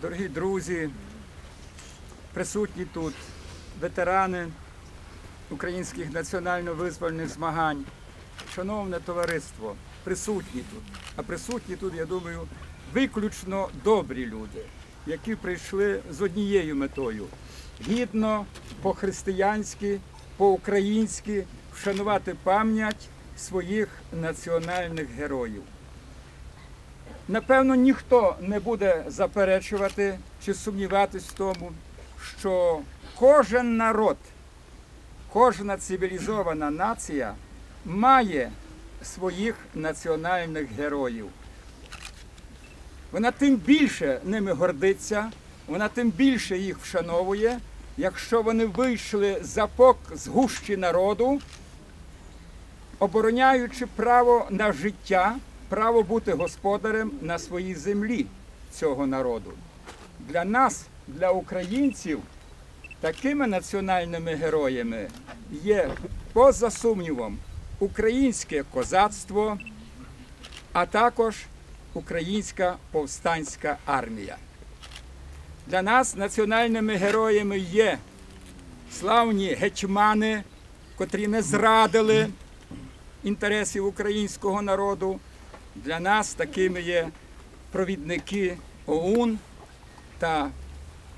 дорогі друзі, присутні тут, ветерани українських національно-визвольних змагань, шановне товариство, присутні тут. А присутні тут, я думаю, виключно добрі люди, які прийшли з однією метою гідно, по-християнськи, по-українськи вшанувати пам'ять своїх національних героїв. Напевно, ніхто не буде заперечувати чи сумніватись в тому, що кожен народ, кожна цивілізована нація має своїх національних героїв. Вона тим більше ними гордиться, вона тим більше їх вшановує, якщо вони вийшли за пок з гущі народу, обороняючи право на життя, право бути господарем на своїй землі цього народу. Для нас, для українців, такими національними героями є, поза сумнівом, українське козацтво, а також українська повстанська армія. Для нас національними героями є славні гетьмани, котрі не зрадили інтересів українського народу. Для нас такими є провідники ОУН та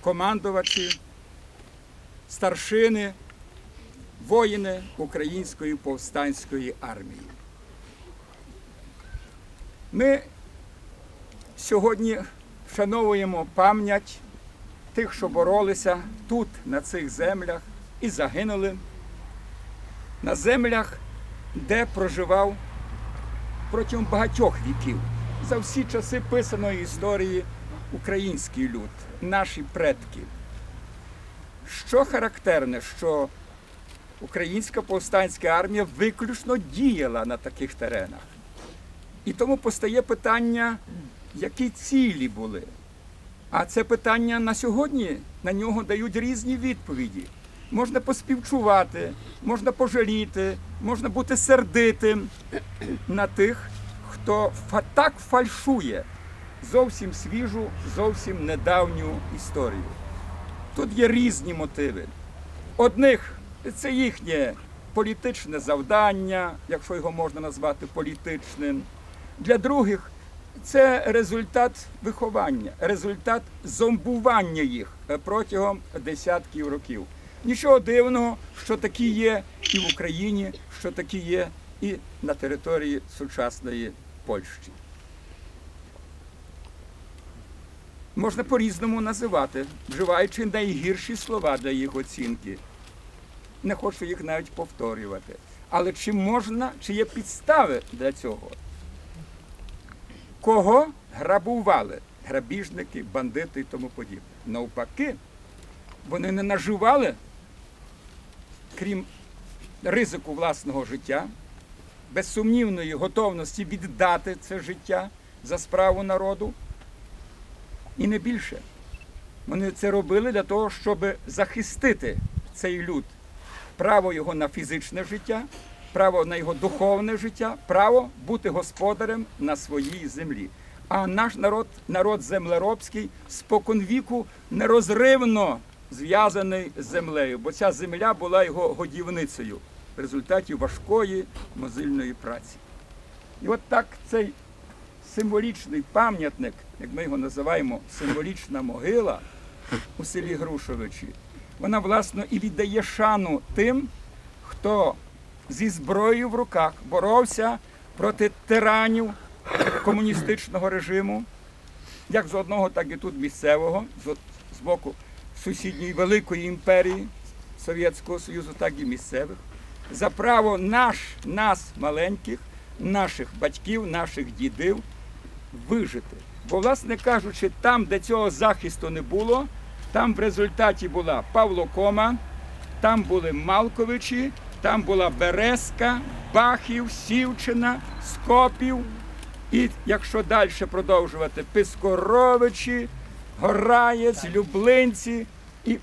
командувачі, старшини, воїни Української повстанської армії. Ми сьогодні вшановуємо пам'ять тих, що боролися тут, на цих землях, і загинули на землях, де проживав протягом багатьох віків за всі часи писаної історії український люд, наші предки. Що характерне, що українська повстанська армія виключно діяла на таких теренах. І тому постає питання, які цілі були. А це питання на сьогодні на нього дають різні відповіді. Можна поспівчувати, можна пожаліти, можна бути сердитим на тих, хто так фальшує зовсім свіжу, зовсім недавню історію. Тут є різні мотиви. Одних це їхнє політичне завдання, якщо його можна назвати політичним. Для других це результат виховання, результат зомбування їх е, протягом десятків років. Нічого дивного, що такі є і в Україні, що такі є і на території сучасної Польщі. Можна по-різному називати, вживаючи найгірші слова для їх оцінки. Не хочу їх навіть повторювати. Але чи можна, чи є підстави для цього? Кого грабували? Грабіжники, бандити і тому подібне. Навпаки, вони не наживали, крім ризику власного життя, безсумнівної готовності віддати це життя за справу народу. І не більше. Вони це робили для того, щоб захистити цей люд, право його на фізичне життя, право на його духовне життя, право бути господарем на своїй землі. А наш народ, народ землеробський, споконвіку нерозривно зв'язаний з землею, бо ця земля була його годівницею в результаті важкої мозильної праці. І от так цей символічний пам'ятник, як ми його називаємо, символічна могила у селі Грушовичі, вона власне і віддає шану тим, хто зі зброєю в руках боровся проти тиранів комуністичного режиму, як з одного, так і тут місцевого, з, боку сусідньої великої імперії Совєтського Союзу, так і місцевих, за право наш, нас, маленьких, наших батьків, наших дідів вижити. Бо, власне кажучи, там, де цього захисту не було, там в результаті була Павлокома, там були Малковичі, там була Березка, Бахів, Сівчина, Скопів. І якщо далі продовжувати, Пискоровичі, Гораєць, Люблинці і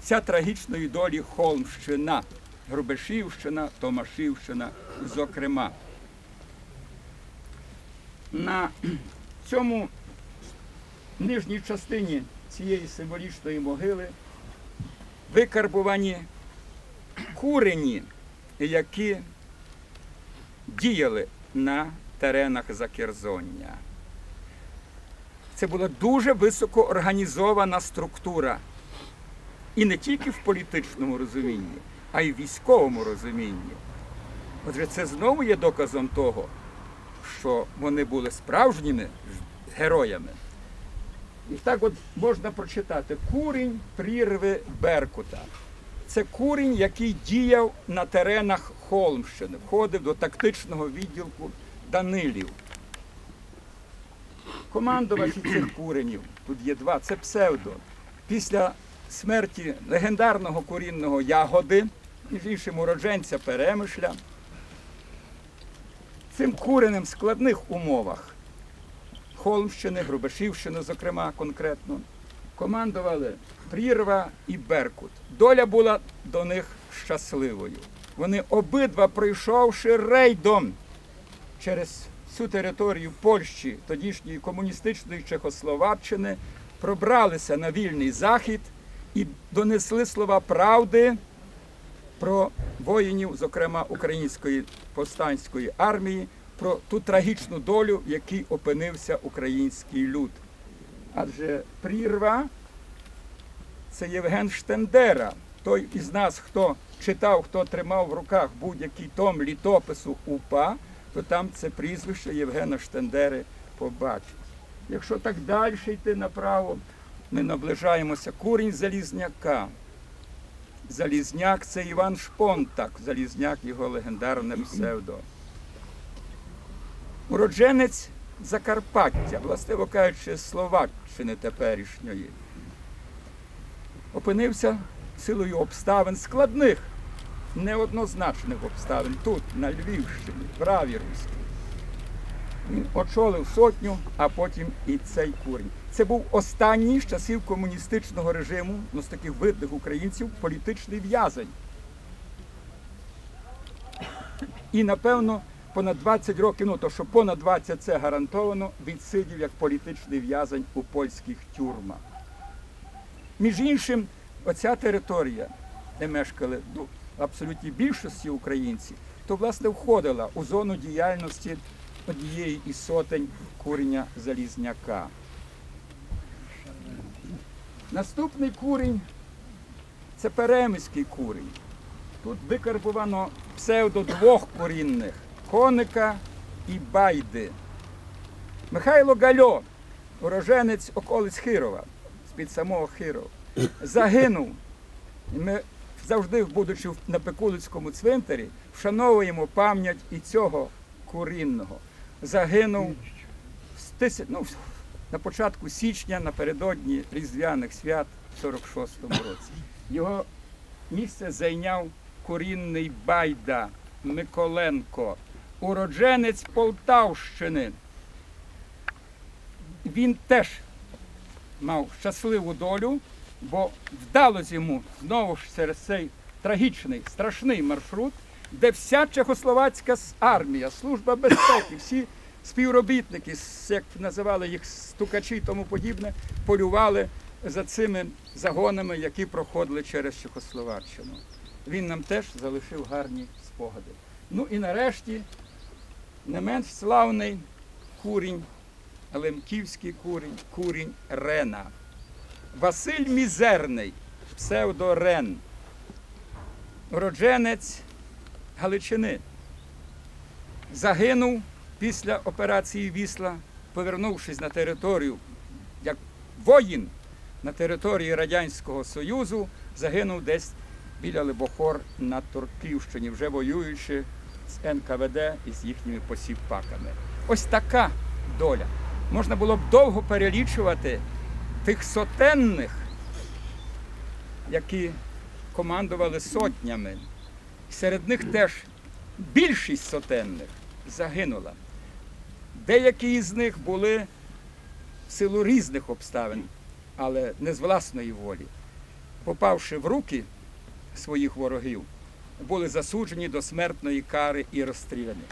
ця трагічної долі Холмщина, Грубешівщина, Томашівщина, зокрема. На цьому нижній частині цієї символічної могили викарбувані курені, які діяли на теренах Закерзоння. Це була дуже високо організована структура. І не тільки в політичному розумінні, а й в військовому розумінні. Отже, це знову є доказом того, що вони були справжніми героями. І так от можна прочитати курінь прірви Беркута. Це курінь, який діяв на теренах Холмщини, входив до тактичного відділку Данилів. Командувачі цих куренів, тут є два, це псевдо. Після смерті легендарного корінного ягоди, між іншим уродженця Перемишля, цим куреним в складних умовах Холмщини, Грубешівщини, зокрема, конкретно, командували Прірва і Беркут. Доля була до них щасливою. Вони обидва, пройшовши рейдом через всю територію Польщі, тодішньої комуністичної Чехословаччини, пробралися на вільний захід і донесли слова правди про воїнів, зокрема української повстанської армії, про ту трагічну долю, в якій опинився український люд. Адже прірва це Євген Штендера, той із нас, хто читав, хто тримав в руках будь-який том літопису УПА, то там це прізвище Євгена Штендери побачить. Якщо так далі йти направо, ми наближаємося курінь Залізняка. Залізняк це Іван Шпонтак, Залізняк його легендарне псевдо. Уродженець Закарпаття, властиво кажучи, Словаччини теперішньої, опинився силою обставин складних, неоднозначних обставин тут, на Львівщині, в Равірівській. Він очолив сотню, а потім і цей курень. Це був останній з часів комуністичного режиму, ну, з таких видних українців, політичний в'язень. І, напевно, понад 20 років, ну то що понад 20 це гарантовано, відсидів як політичний в'язень у польських тюрмах. Між іншим, оця територія, де мешкали ну, абсолютній більшості українців, то власне входила у зону діяльності однієї із сотень куреня Залізняка. Наступний курінь це перемиський курінь. Тут викарбувано псевдо двох корінних коника і байди. Михайло Гальо, уроженець околиць Хирова, з-під самого Хирова, загинув. Ми завжди, будучи на Пекулицькому цвинтарі, вшановуємо пам'ять і цього курінного. Загинув ну, на початку січня, напередодні Різдвяних свят в 46-му році. Його місце зайняв корінний байда Миколенко, уродженець Полтавщини. Він теж мав щасливу долю, бо вдалося йому знову ж через цей трагічний, страшний маршрут, де вся чехословацька армія, служба безпеки, всі співробітники, як називали їх стукачі і тому подібне, полювали за цими загонами, які проходили через Чехословаччину. Він нам теж залишив гарні спогади. Ну і нарешті не менш славний курінь, Лемківський курінь, курінь Рена. Василь Мізерний, псевдо Рен, уродженець Галичини. Загинув після операції Вісла, повернувшись на територію як воїн на території Радянського Союзу, загинув десь біля Либохор на Турківщині, вже воюючи з НКВД і з їхніми посіпаками. Ось така доля. Можна було б довго перелічувати тих сотенних, які командували сотнями. Серед них теж більшість сотенних загинула. Деякі із них були в силу різних обставин, але не з власної волі. Попавши в руки своїх ворогів, були засуджені до смертної кари і розстріляні.